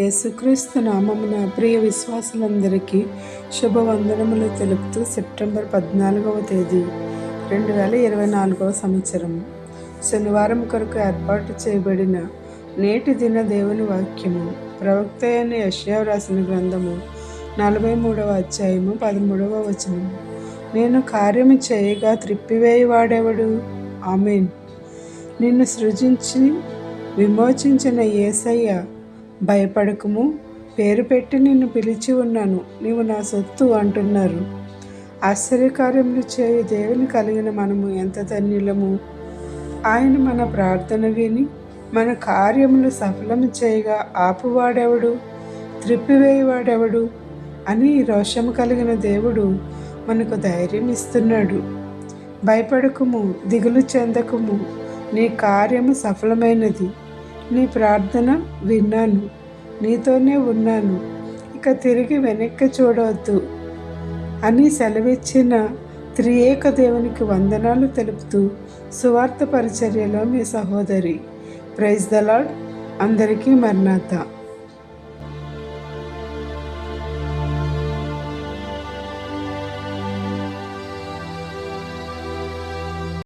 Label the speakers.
Speaker 1: యేసుక్రీస్తు నామమున ప్రియ విశ్వాసులందరికీ శుభవందనములు తెలుపుతూ సెప్టెంబర్ పద్నాలుగవ తేదీ రెండు వేల ఇరవై నాలుగవ సంవత్సరం. శనివారం కొరకు ఏర్పాటు చేయబడిన నేటి దిన దేవుని వాక్యము. ప్రవక్త అయిన యశ్యా రాసిన గ్రంథము నలభై మూడవ అధ్యాయము పదమూడవ వచనం నేను కార్యము చేయగా త్రిప్పివేయవాడెవడు? ఆమెన్. నిన్ను సృజించి విమోచించిన యేసయ్య భయపడకము. పేరు పెట్టి నిన్ను పిలిచి ఉన్నాను. నీవు నా సొత్తు అంటున్నారు. ఆశ్చర్యకార్యములు చేయు దేవుని కలిగిన మనము ఎంత ధన్యులము. ఆయన మన ప్రార్థన విని మన కార్యములు సఫలము చేయగా ఆపువాడెవడు? త్రిప్పివేయవాడెవడు? అని రోషము కలిగిన దేవుడు మనకు ధైర్యం ఇస్తున్నాడు. భయపడకుము దిగులు చెందకుము. నీ కార్యము సఫలమైనది. నీ ప్రార్థన విన్నాను. నీతోనే ఉన్నాను. ఇక తిరిగి వెనక్కి చూడవద్దు అని సెలవిచ్చిన త్రియేక దేవునికి వందనాలు తెలుపుతూ సువార్త పరిచర్యలో మీ సహోదరి. ప్రైజ్ ద లాడ్ అందరికీ మర్నాథ